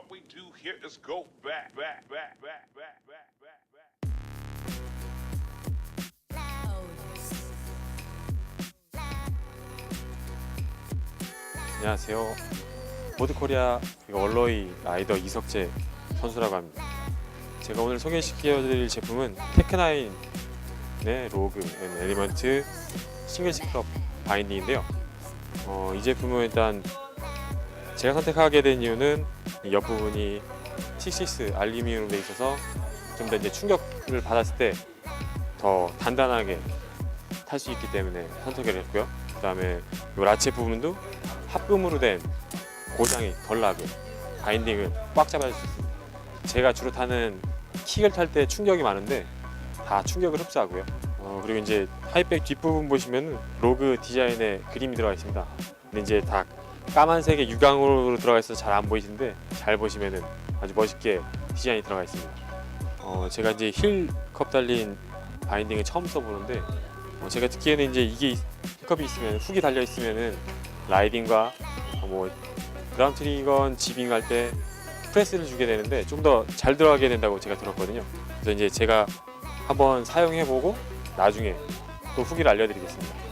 what we do here is go back, back, back, back, back, back, back, back. 안녕하세요. 보드코리아 원로이 라이더 이석재 선수라고 합니다. 제가 오늘 소개시켜드릴 제품은 테크나인의 로그 앤 에리먼트 싱글 시크럽 바인딩인데요. 어, 이 제품은 일단 제가 선택하게 된 이유는 이 옆부분이 T6 알루미늄으로 되어 있어서 좀 더 이제 충격을 받았을 때 더 단단하게 탈 수 있기 때문에 선택을 했고요. 그 다음에 이 라체 부분도 합금으로 된 고장이 덜 나고 바인딩을 꽉 잡아줄 수 있습니다. 제가 주로 타는 킥을 탈 때 충격이 많은데 다 충격을 흡수하고요. 어, 그리고 이제 하이백 뒷부분 보시면 로그 디자인의 그림이 들어가 있습니다. 근데 이제 다 까만색의 유광으로 들어가 있어서 잘 안 보이시는데 잘 보시면은 아주 멋있게 디자인이 들어가 있습니다. 어, 제가 이제 힐컵 달린 바인딩을 처음 써보는데 어, 제가 듣기에는 이제 이게 힐컵이 있으면 훅이 달려 있으면은 라이딩과 어, 뭐 그라운 트리건 지빙 할 때 프레스를 주게 되는데 좀 더 잘 들어가게 된다고 제가 들었거든요. 그래서 이제 제가 한번 사용해 보고 나중에 또 후기를 알려드리겠습니다.